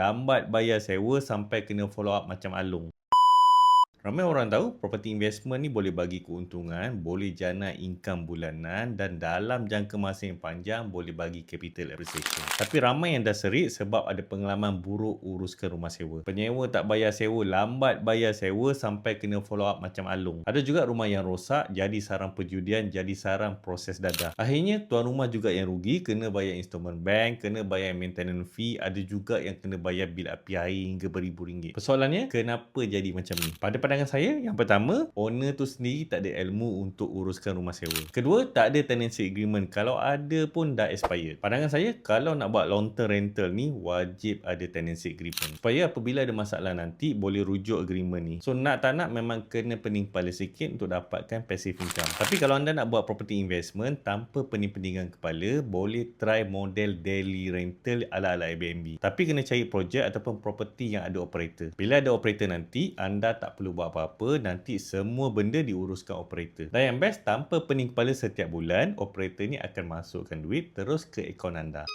lambat bayar sewa sampai kena follow up macam Alung. Ramai orang tahu property investment ni boleh bagi keuntungan, boleh jana income bulanan dan dalam jangka masa yang panjang boleh bagi capital appreciation. Tapi ramai yang dah serik sebab ada pengalaman buruk uruskan rumah sewa. Penyewa tak bayar sewa, lambat bayar sewa sampai kena follow up macam Alung. Ada juga rumah yang rosak jadi sarang perjudian, jadi sarang proses dadah. Akhirnya tuan rumah juga yang rugi, kena bayar installment bank, kena bayar maintenance fee, ada juga yang kena bayar bil api air hingga beribu ringgit. Persoalannya, kenapa jadi macam ni? Pada pandangan saya, yang pertama, owner tu sendiri tak ada ilmu untuk uruskan rumah sewa. Kedua, tak ada tenancy agreement. Kalau ada pun dah expired. Pandangan saya, kalau nak buat long term rental ni, wajib ada tenancy agreement. Supaya apabila ada masalah nanti, boleh rujuk agreement ni. So, nak tak nak memang kena pening kepala sikit untuk dapatkan passive income. Tapi kalau anda nak buat property investment tanpa pening-peningan kepala, boleh try model daily rental ala-ala Airbnb. Tapi kena cari projek ataupun property yang ada operator. Bila ada operator nanti, anda tak perlu buat apa-apa apa, nanti semua benda diuruskan operator. Dan yang best, tanpa pening kepala setiap bulan, operator ni akan masukkan duit terus ke akaun anda.